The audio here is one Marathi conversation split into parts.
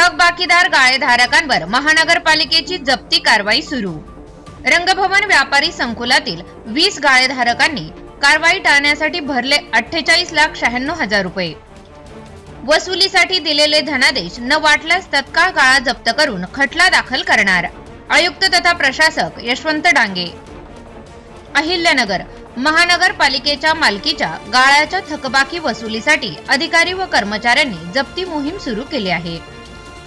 थकबाकीदार गाळेधारकांवर महानगरपालिकेची जप्ती कारवाई सुरू. रंगभवन व्यापारी संकुलातील वीस गाळेधारकांनी कारवाई टाळण्यासाठी भरले अठ्ठेचाळीस लाख शहाण्णव हजार रुपये. वसुलीसाठी दिलेले धनादेश न वाटल्यास तत्काळ गाळा जप्त करून खटला दाखल करणार आयुक्त तथा प्रशासक यशवंत डांगे. अहिल्यानगर महानगरपालिकेच्या मालकीच्या गाळ्याच्या थकबाकी वसुलीसाठी अधिकारी व कर्मचाऱ्यांनी जप्ती मोहीम सुरू केली आहे.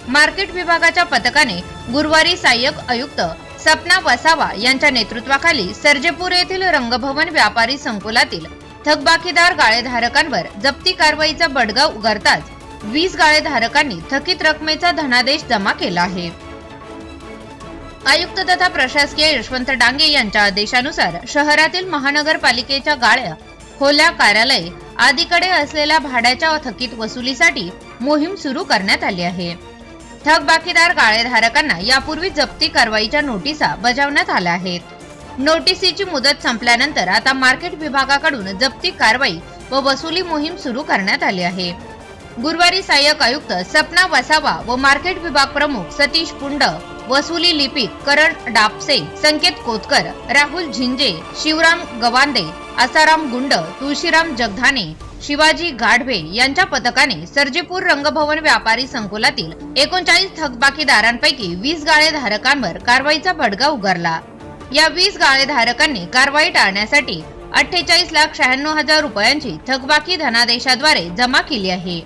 मार्केट विभागाच्या पथकाने गुरुवारी सहाय्यक आयुक्त सपना वसावा यांच्या नेतृत्वाखाली सर्जेपूर येथील रंगभवन व्यापारी संकुलातील थकबाकीदार गाळेधारकांवर जप्ती कारवाईचा बडगा उगारताच वीस गाळेधारकांनी थकीत रकमेचा धनादेश जमा केला आहे. आयुक्त तथा प्रशासकीय यशवंत डांगे यांच्या आदेशानुसार शहरातील महानगरपालिकेच्या गाळ्या खोल्या कार्यालय आदीकडे असलेल्या भाड्याच्या थकीत वसुलीसाठी मोहीम सुरू करण्यात आली आहे. थकबाकीदार गाळेधारकांना यापूर्वी जप्ती कारवाईच्या नोटिसा बजावण्यात आल्या आहेत. नोटिसीची मुदत संपल्यानंतर आता मार्केट विभागाकडून जप्ती कारवाई व वसुली मोहीम सुरू करण्यात आली आहे. गुरुवारी सहाय्यक आयुक्त सपना वसावा व मार्केट विभाग प्रमुख सतीश पुंड वसुली लिपिक करण डापसे संकेत कोतकर राहुल झिंजे शिवराम गवांदे आसाराम गुंड तुळशीराम जगधाने शिवाजी गाढवे यांच्या पथकाने सर्जेपूर रंगभवन व्यापारी संकुलातील एकोणचाळीस थकबाकीदारांपैकी वीस गाळेधारकांवर कारवाईचा भडगा उगारला. या वीस गाळेधारकांनी कारवाई टाळण्यासाठी अठ्ठेचाळीस लाख शहाण्णव हजार रुपयांची थकबाकी धनादेशाद्वारे जमा केली आहे.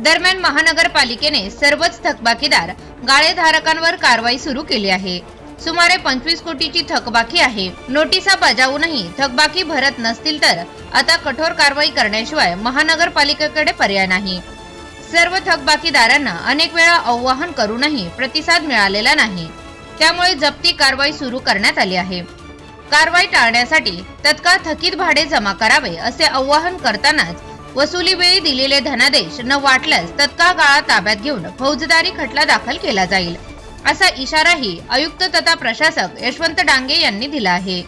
दरम्यान महानगरपालिकेने सर्वच थकबाकीदार गाळेधारकांवर कारवाई सुरू केली आहे. सुमारे पंचवीस कोटीची थकबाकी आहे. नोटिसा बजावूनही थकबाकी भरत नसतील तर आता कठोर कारवाई करण्याशिवाय महानगरपालिकेकडे पर्याय नाही. सर्व थकबाकीदारांना अनेक वेळा आव्हान करूनही प्रतिसाद मिळालेला नाही. त्यामुळे जप्ती कारवाई सुरू करण्यात आली आहे. कारवाई टाळण्यासाठी तत्काळ थकीत भाडे जमा करावे असे आवाहन करतानाच वसुलीवेळी दिलेले धनादेश न वाटल्यास तत्काळ गाळा ताब्यात घेऊन फौजदारी खटला दाखल केला जाईल. असा इशाराही आयुक्त तथा प्रशासक यशवंत डांगे यांनी दिला आहे.